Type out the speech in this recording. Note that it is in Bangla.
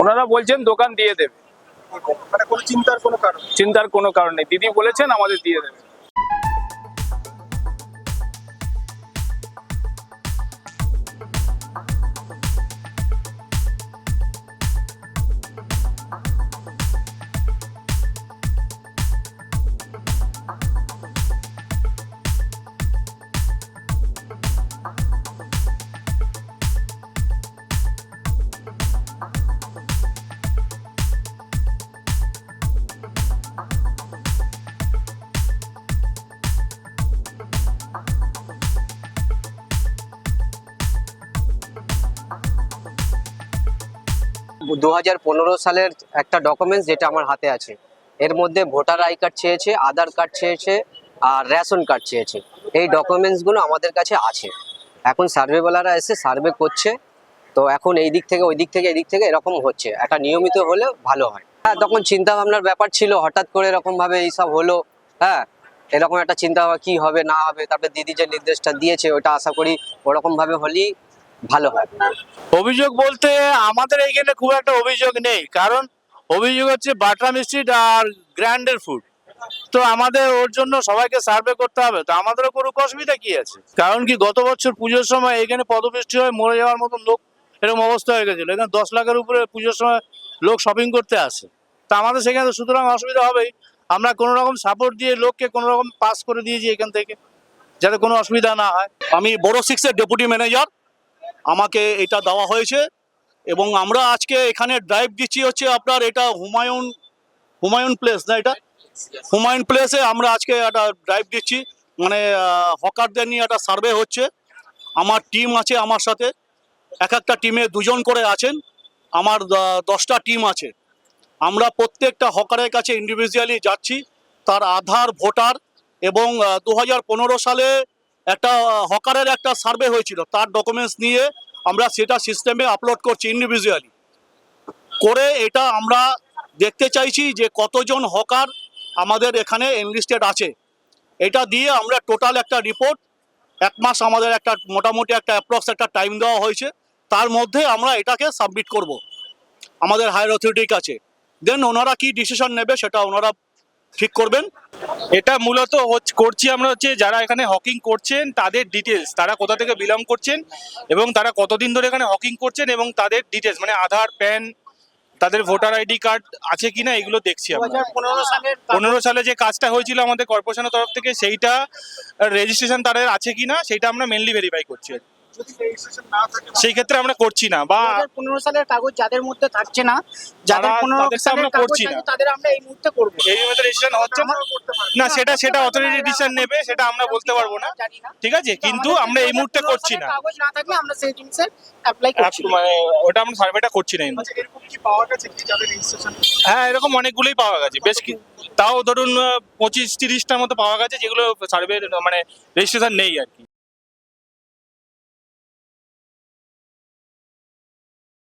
ওনারা বলছেন দোকান দিয়ে দেবে। মানে কোনো চিন্তার কোনো কারণ চিন্তার কোনো কারণ নেই। দিদি বলেছেন আমাদের দিয়ে দেবে। দু হাজার পনেরো সালের একটা ডকুমেন্টস যেটা আমার হাতে আছে। এর মধ্যে ভোটার আই কার্ড চেয়েছে, আধার কার্ড চেয়েছে, আর রেশন কার্ড চেয়েছে। এই ডকুমেন্টসগুলো আমাদের কাছে আছে। এখন সার্ভেওয়ালারা এসে সার্ভে করছে। তো এখন এই দিক থেকে, ওই দিক থেকে, এই দিক থেকে এরকম হচ্ছে। একটা নিয়মিত হলে ভালো হয়। হ্যাঁ তখন চিন্তা ভাবনার ব্যাপার ছিল, হঠাৎ করে এরকমভাবে এইসব হলো। হ্যাঁ এরকম একটা চিন্তা কি হবে, না হবে, তারপরে দিদি যে নির্দেশটা দিয়েছে, ওটা আশা করি ওরকমভাবে হলেই ভালো হয়। অভিযোগ বলতে আমাদের এইখানে খুব একটা অভিযোগ নেই কারণ অভিযোগ হচ্ছে বাটার স্ট্রিট আর গ্র্যান্ডের ফুড। তো আমাদের ওর জন্য সবাইকে সার্ভে করতে হবে তো আমাদেরও কোনো অসুবিধা কি আছে? কারণ কি গত বছর পুজোর সময় এখানে পদবৃষ্টি হয়ে মরে যাওয়ার মতন লোক এরকম অবস্থা হয়ে গেছিল। এখানে দশ লাখের উপরে পুজোর সময় লোক শপিং করতে আসে। তা আমাদের সেখানে তো সুতরাং অসুবিধা হবেই। আমরা কোনো রকম সাপোর্ট দিয়ে লোককে কোনো রকম পাস করে দিয়েছি এখান থেকে যাতে কোনো অসুবিধা না হয়। আমি বড় সিক্সের ডেপুটি ম্যানেজার আমাকে এটা দেওয়া হয়েছে এবং আমরা আজকে এখানে ড্রাইভ দিচ্ছি হচ্ছে আপনার এটা হুমায়ুন হুমায়ুন প্লেস না এটা? হুমায়ুন প্লেসে আমরা আজকে একটা ড্রাইভ দিচ্ছি। মানে হকারদের নিয়ে একটা সার্ভে হচ্ছে। আমার টিম আছে আমার সাথে। এক একটা টিমে দুজন করে আছেন। আমার দশটা টিম আছে। আমরা প্রত্যেকটা হকারের কাছে ইন্ডিভিজুয়ালি যাচ্ছি। তার আধার ভোটার এবং দু হাজার পনেরো সালে একটা হকারের একটা সার্ভে হয়েছিল। তার ডকুমেন্টস নিয়ে আমরা সেটা সিস্টেমে আপলোড করছি ইন্ডিভিজুয়ালি করে এটা আমরা দেখতে চাইছি যে কতজন হকার আমাদের এখানে এনলিস্টেড আছে। এটা দিয়ে আমরা টোটাল একটা রিপোর্ট এক মাস আমাদের একটা মোটামুটি একটা অ্যাপ্রক্স একটা টাইম দেওয়া হয়েছে। তার মধ্যে আমরা এটাকে সাবমিট করব। আমাদের হায়ার অথরিটির কাছে। দেন ওনারা কি ডিসিশন নেবে সেটা ওনারা ঠিক করবেন? এটা মূলত করছি আমরা হচ্ছে যারা এখানে হকিং করছেন তাদের ডিটেলস তারা কোথা থেকে বিলং করছেন এবং তারা কতদিন ধরে এখানে হকিং করছেন এবং তাদের ডিটেলস মানে আধার প্যান তাদের ভোটার আইডি কার্ড আছে কিনা এগুলো দেখছি আমরা। পনেরো সালের পনেরো সালে যে কাজটা হয়েছিল আমাদের কর্পোরেশনের তরফ থেকে সেইটা রেজিস্ট্রেশন তাদের আছে কিনা সেটা আমরা মেনলি ভেরিফাই করছি। সেই ক্ষেত্রে আমরা করছি না বা পনেরো সালের কাগজ যাদের মধ্যে থাকছে না যাদের তারা- পনেরো সালের আমরা কাগজ করছি না। তাদের আমরা এই মুহূর্তে করব। এই রেজিস্ট্রেশন হচ্ছে না। সেটা সেটা অথরিটি ডিসিশন নেবে সেটা আমরা বলতে পারব না। ঠিক আছে কিন্তু আমরা এই মুহূর্তে করছি না। কাগজ না থাকলে আমরা সেই জিনিসের অ্যাপ্লাই করছি মানে ওটা আমরা সার্ভেটা করছি না এরকম কি পাওয়া গেছে কি যাদের রেজিস্ট্রেশন হ্যাঁ এরকম অনেকগুলোই পাওয়া গেছে বেশ তাও ধরুন পঁচিশ তিরিশটার মতো পাওয়া গেছে যেগুলো সার্ভে মানে রেজিস্ট্রেশন নেই আর কি।